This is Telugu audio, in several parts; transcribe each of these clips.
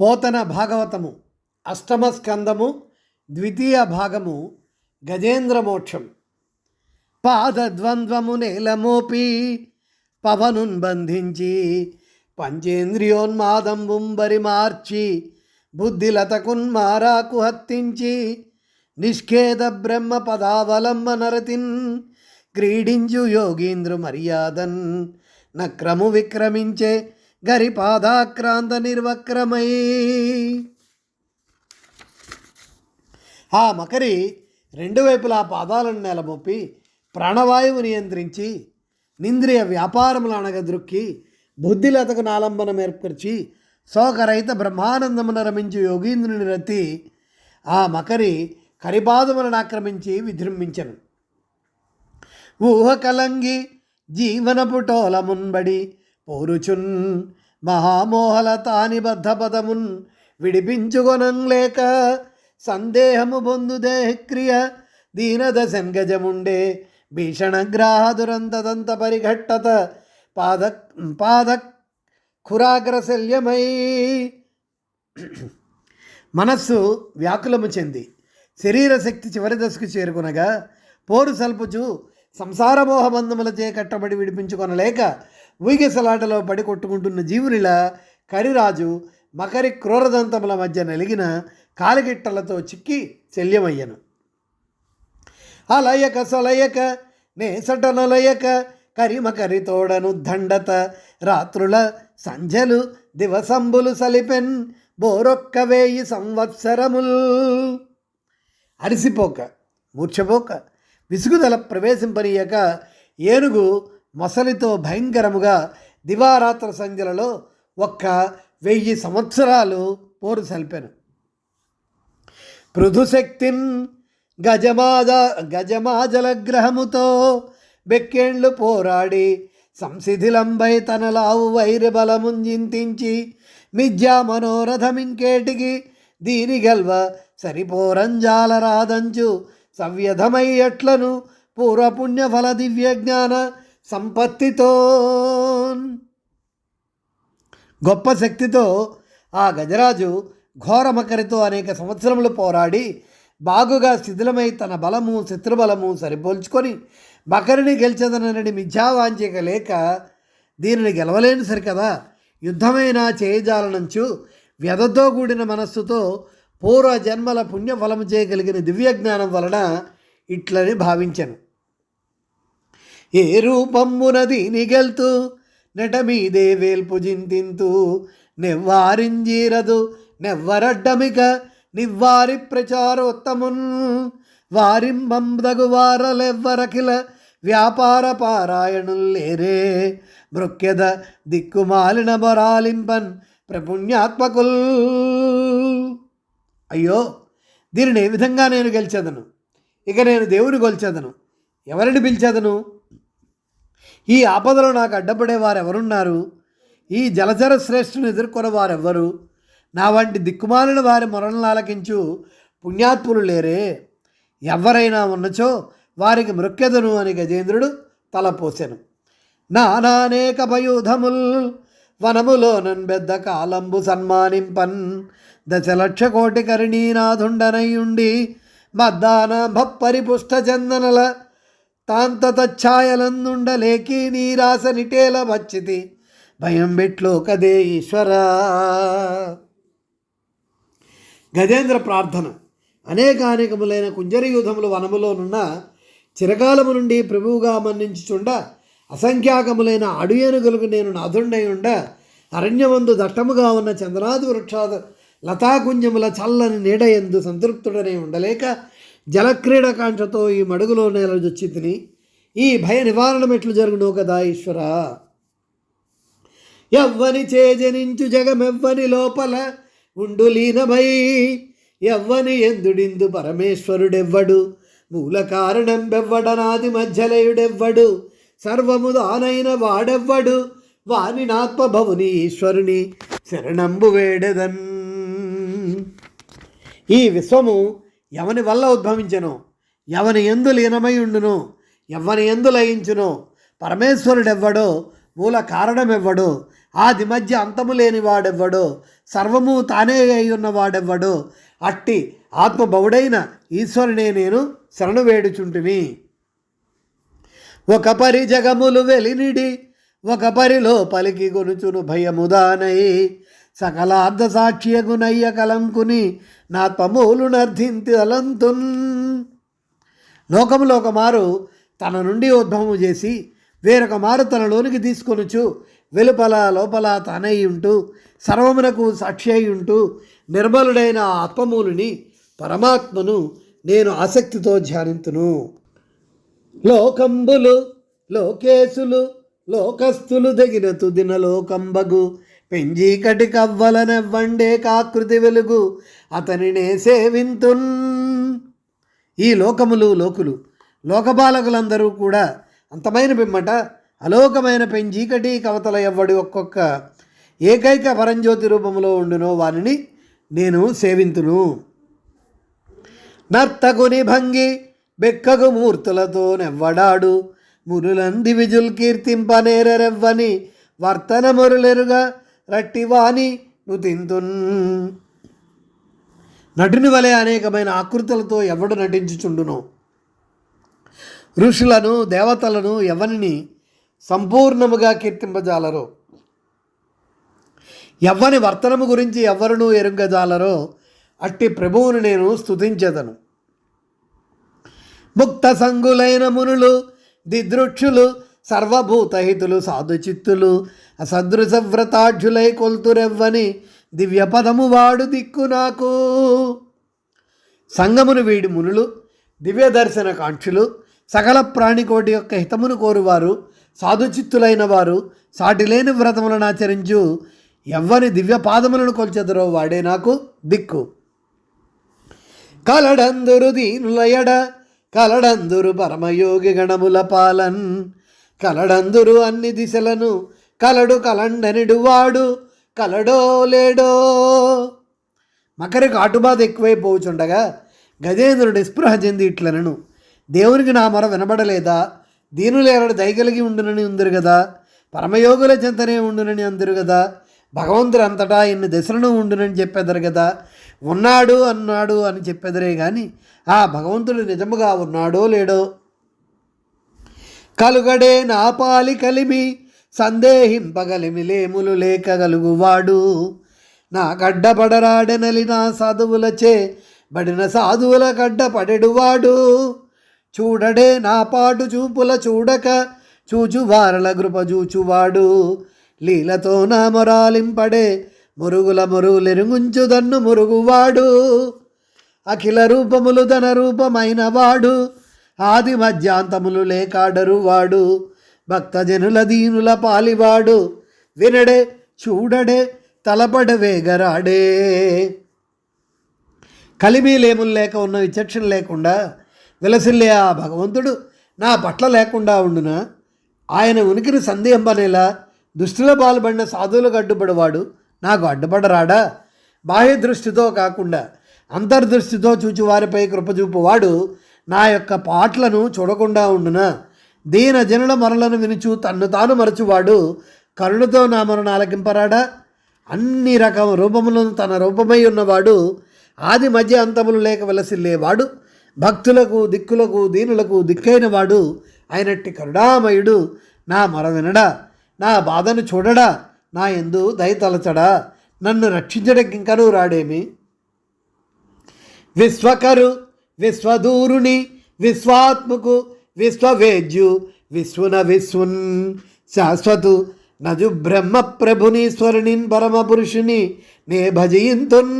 పోతన భాగవతము అష్టమ స్కందము ద్వితీయ భాగము గజేంద్రమోక్షం. పాదద్వంద్వము నేలమోపి పవనున్ బంధించి పంచేంద్రియోన్మాదంబుంబరి మార్చి బుద్ధిలతకున్మారాకు హత్తించి నిష్ఖేద బ్రహ్మ పదావలంబ నరతిన్ క్రీడించు యోగీంద్రు మర్యాదన్ నక్రము విక్రమించే గరిపాదాక్రాంత నిర్వక్రమై. ఆ మకరి రెండు వైపులా పాదాలను నెలమొప్పి ప్రాణవాయువు నియంత్రించి నింద్రియ వ్యాపారములు అనగదృక్కి బుద్ధిలతకు నాలంబనం ఏర్పరిచి శోకరహిత బ్రహ్మానందమున రమించి యోగీంద్రుని రతి ఆ మకరి కరిపాదములను ఆక్రమించి విజృంభించను. ఊహ కలంగి జీవన పుటోల మున్బడి పోరుచున్ మహామోహల తాని బద్ధపదమున్ విడిపించుకొనం లేక సందేహము బొందు దేహక్రియ దీనదశన్ గజముండే దురంతదంత పరిఘట్టత పాద పాద ఖురాగ్రశల్యమై. మనస్సు వ్యాకులము చెంది శరీర శక్తి చివరి దశకు చేరుకునగా పోరు సల్పుచు సంసారమోహ బంధములచే కట్టబడి విడిపించుకొనలేక ఊగిసలాటలో పడి కొట్టుకుంటున్న జీవునిలా కరిరాజు మకరి క్రూరదంతముల మధ్య నలిగిన కాలిగిట్టలతో చిక్కి శల్యమయ్యను. అలయక సలయక నేసటనలయక కరిమకరి తోడను దండత రాత్రుల సంధ్యలు దివసంబులు సలిపెన్ బోరొక్క వేయి సంవత్సరముల్. అరిసిపోక మూర్చపోక విసుగుదల ప్రవేశింపనీయక ఏనుగు మొసలితో భయంకరముగా దివారాత్ర సంధ్యలలో ఒక్క వెయ్యి సంవత్సరాలు పోరు సల్పాను. పృథుశక్తిన్ గజమాజ గజమాజల గ్రహముతో బెక్కేండ్లు పోరాడి సంసిధిలంబై తనలావు వైరబలముంజింతించి మిథ్యా మనోరథమింకేటికి దీని గల్వ సరిపోరంజాల రాదంచు సవ్యధమయ్యట్లను పూర్వపుణ్య ఫల దివ్య జ్ఞాన సంపత్తితో. గొప్ప శక్తితో ఆ గజరాజు ఘోరమకరితో అనేక సంవత్సరములు పోరాడి బాగుగా శిథిలమై తన బలము శత్రుబలము సరిపోల్చుకొని మకరిని గెలిచదనని మిథ్యావాంఛిక లేక దీనిని గెలవలేని సరికదా. యుద్ధమైనా చేయజాలనంచు వ్యధతో కూడిన మనస్సుతో పూర్వ జన్మల పుణ్యఫలము చేయగలిగిన దివ్యజ్ఞానం వలన ఇట్లని భావించను. ఏ రూపంబునది నిగెల్తూ నెటమీదే వేల్పు జింతింతూ నెవ్వారింజీరదు నెవ్వరడ్డమిక నివ్వారి ప్రచారోత్తమున్ వారింబందగు వారలెవ్వరకిల వ్యాపార పారాయణుల్లేరే మృక్యద దిక్కుమాలిన బొరాలింపన్ ప్రపుణ్యాత్మకుల్. అయ్యో దీనిని ఏ విధంగా నేను గెలిచెదను? ఇక నేను దేవుని గొల్చెదను. ఎవరిని పిలిచెదను? ఈ ఆపదలో నాకు అడ్డపడే వారు ఎవరున్నారు ఈ జలచర శ్రేష్ఠుని ఎదుర్కొన్న వారెవ్వరు? నా వంటి దిక్కుమాలిన వారి మొరలను ఆలకించు పుణ్యాత్ములు లేరే. ఎవరైనా ఉన్నచో వారికి మృక్యదను అని గజేంద్రుడు తలపోసెను. నానానేక భయూధముల్ వనములోనన్ పెద్ద కాలంబు సన్మానింపన్ దశలక్ష కోటి కరిణీనాథుండనయుండి మద్దాన భప్పరిపుష్ట చందనల తాంతతఛాయలందుండలేకి నీరాస నిటేల వచ్చితి భయం బిట్లో కదే ఈశ్వరా. గజేంద్ర ప్రార్థన. అనేకానేకములైన కుంజరయూధములు వనములోనున్న చిరకాలము నుండి ప్రభువుగా మన్నించుచుండ అసంఖ్యాకములైన అడుయనుగులకు నేను నాథుండై ఉండ అరణ్యమందు దట్టముగా ఉన్న చంద్రాది వృక్షాద లతాకుంజముల చల్లని నీడ ఎందు సంతృప్తుడనే ఉండలేక జలక్రీడకాంక్షతో ఈ మడుగులో నేలజొచ్చి తిని ఈ భయ నివారణం ఎట్లు జరుగునో కదా ఈశ్వరా? ఎవ్వని చేజనించు జగమెవ్వని లోపల ఉండు లీనమై ఎవ్వని ఎందుడిందు పరమేశ్వరుడెవ్వడు? మూల కారణం బెవ్వడనాది మధ్యలయుడెవ్వడు? సర్వము దానైన వాడెవ్వడు? వాని నాత్మభవుని ఈశ్వరుని శరణంబు వేడెదన్. ఈ విశ్వము ఎవని వల్ల ఉద్భవించెను? ఎవని ఎందు లీనమై ఉండును? ఎవని ఎందు లయించును? పరమేశ్వరుడెవ్వడో మూల కారణమెవ్వడో. ఆది మధ్య అంతము లేని వాడెవ్వడో. సర్వము తానే అయి ఉన్నవాడెవ్వడో అట్టి ఆత్మబౌడైన ఈశ్వరునే నేను శరణు వేడుచుంటిని. ఒక పరి జగములు వెలినిడి ఒక పరిలో పలికి గొనుచును భయముదానై. సకల సాక్ష్యగునయ్య కలంకుని నా తమూలు నర్థింతి అలంతున్. లోకములో ఒక మారు తన నుండి ఉద్భవము చేసి వేరొక మారు తనలోనికి తీసుకొనుచు వెలుపల లోపల తానై ఉంటూ సర్వమునకు సాక్షి అయి ఉంటూ నిర్మలుడైన ఆత్మమూలుని పరమాత్మను నేను ఆసక్తితో ధ్యానింతును. లోకంబులు లోకేశులు లోకస్తులు దగిన తుదిన లోకంబగు పెంజీకటి కవ్వలనెవ్వండే కాకృతి వెలుగు అతనినే సేవింతున్. ఈ లోకములు లోకులు లోకపాలకులందరూ కూడా అంతమైన పిమ్మట అలోకమైన పెంజీకటి కవతల ఎవ్వడి ఒక్కొక్క ఏకైక పరంజ్యోతి రూపంలో ఉండునో వారిని నేను సేవింతును. నర్తకుని భంగి బెక్కకు మూర్తులతో నెవ్వడాడు మురులంది విజుల్ కీర్తింపనేరెవ్వని వర్తన మురులెరుగా రట్టివాని నుతింతున్ నటుని వలె అనేకమైన ఆకృతులతో ఎవడు నటించుచుండును? ఋషులను దేవతలను ఎవరిని సంపూర్ణముగా కీర్తింపజాలరో? ఎవ్వని వర్తనము గురించి ఎవ్వరునూ ఎరుంగజాలరో? అట్టి ప్రభువును నేను స్తుతించెదను. ముక్త సంగులైన మునులు దిదృక్షులు సర్వభూతహితులు సాధుచిత్తులు అసదృశ వ్రతాఢ్యులై కొల్తురెవ్వని దివ్యపదము వాడు దిక్కు నాకు. సంగమును వీడి మునులు దివ్య దర్శన కాంక్షులు సకల ప్రాణికోటి యొక్క హితమును కోరువారు సాధుచిత్తులైన వారు సాటిలేని వ్రతములను ఆచరించు ఎవ్వని దివ్య పాదములను కొల్చెదరో వాడే నాకు దిక్కు. కలడందురు దీనులయడ కలడందురు పరమయోగి గణముల పాలన్ కలడందురు అన్ని దిశలను కలడు కలండనిడు వాడు కలడో లేడో. మకరికి ఆటుబాధ ఎక్కువైపోచుండగా గజేంద్రుడు నిస్పృహ చెంది ఇట్లనను. దేవునికి నా మొర వినబడలేదా? దీనులేరడు దయగలిగి ఉండునని ఉందిరు కదా పరమయోగుల చెంతనే ఉండునని అందరు కదా భగవంతుడు అంతటా ఎన్ని దశలను ఉండునని చెప్పెదరు కదా ఉన్నాడు అన్నాడు అని చెప్పెదరే కానీ ఆ భగవంతుడు నిజముగా ఉన్నాడో లేడో? కలుగడే నా పాలి కలిమి సందేహింపగలిమిలేములు లేకగలుగువాడు. నా గడ్డపడరాడెనలి నా సాధువులచే బడిన సాధువుల గడ్డపడెడువాడు. చూడడే నా పాటు చూపుల చూడక చూచువారల కృపజూచువాడు లీలతో నా మొరాలింపడే మురుగుల మురుగులెరుగుంచు దన్ను మురుగువాడు. అఖిల రూపములు ధన రూపమైన వాడు ఆది మధ్యాంతములు లేకాడరు వాడు భక్తజనుల దీనుల పాలివాడు. వినడే చూడడే తలపడ వేగరాడే. కలిమీలేములు లేక ఉన్న విచక్షణ లేకుండా విలసిల్లే ఆ భగవంతుడు నా పట్ల లేకుండా ఉండున? ఆయన ఉనికిని సందేహంపనేలా దుష్టిలో పాల్పడిన సాధువులకు అడ్డుపడవాడు నాకు అడ్డుపడరాడా? బాహ్య దృష్టితో కాకుండా అంతర్దృష్టితో చూచి వారిపై కృపచూపువాడు నా యొక్క పాటలను చూడకుండా ఉండునా? దీన జనుల మరలను వినుచు తన్ను తాను మరచువాడు. కరుణతో నా మరణ ఆలకింపరాడా. అన్ని రకం రూపములను తన రూపమై ఉన్నవాడు. ఆది మధ్య అంతములు లేక వెలసిల్లేవాడు. భక్తులకు దిక్కులకు దీనులకు దిక్కైన వాడు అయినట్టి కరుణామయుడు నా మర వినడా నా బాధను చూడడా. నా ఎందు దయతలచడా నన్ను రక్షించడానికి ఇంకనూ రాడేమి? విశ్వకరు విశ్వదూరుని విశ్వాత్మకు విశ్వవేద్యు విశ్వన విశ్వన్ శాశ్వతు నజు బ్రహ్మ ప్రభునీశ్వరునిన్ పరమ పురుషుని నే భజయింతున్.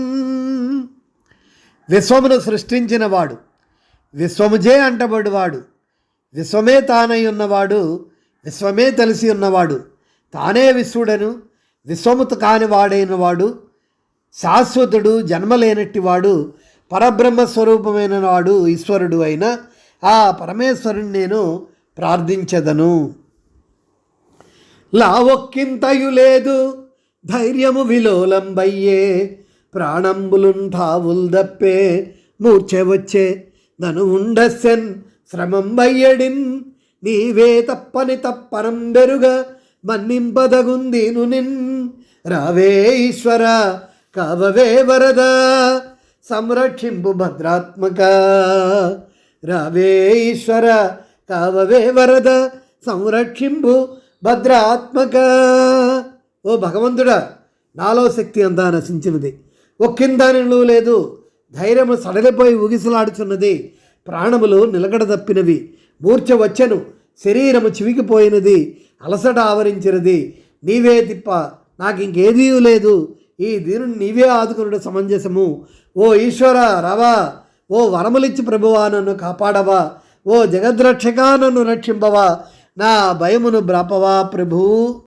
విశ్వమును సృష్టించినవాడు విశ్వముజే అంటబడివాడు విశ్వమే తానై ఉన్నవాడు విశ్వమే తెలిసి ఉన్నవాడు తానే విశ్వడను విశ్వముత కాని వాడైన వాడు శాశ్వతుడు జన్మలేనట్టివాడు పరబ్రహ్మ స్వరూపమైన వాడు ఈశ్వరుడు అయిన ఆ పరమేశ్వరుని నేను ప్రార్థించదను. లావొక్కింతయు లేదు ధైర్యము విలోలంబయ్యే ప్రాణంబులున్ ఠావుల్ దప్పే మూర్చె వచ్చే నను ఉండస్సెన్ శ్రమం బయ్యడిన్ నీవే తప్పని తప్పనం బెరుగ మన్నింపదగుందీను నిన్. రావే ఈశ్వర కావవే వరద సంరక్షింపు భద్రాత్మక. రావే ఈశ్వర కావవే వరద సంరక్షింపు భద్రాత్మక. ఓ భగవంతుడా నాలో శక్తి అంతా నశించినది. ఒక్కింత నిలువ లేదు ధైర్యము సడలిపోయి ఊగిసలాడుచున్నది. ప్రాణములు నిలకడ తప్పినవి. మూర్ఛ వచ్చెను శరీరము చివికిపోయినది అలసట ఆవరించినది. నీవే తిప్ప నాకు ఇంకేదీ లేదు. ఈ దీనిని నీవే ఆదుకునుడు సమంజసము. ఓ ఈశ్వర రావా ఓ వరములిచ్చి ప్రభువా నన్ను కాపాడవా. ఓ జగద్రక్షగా నన్ను రక్షింపవా. నా భయమును బ్రాపవా ప్రభు.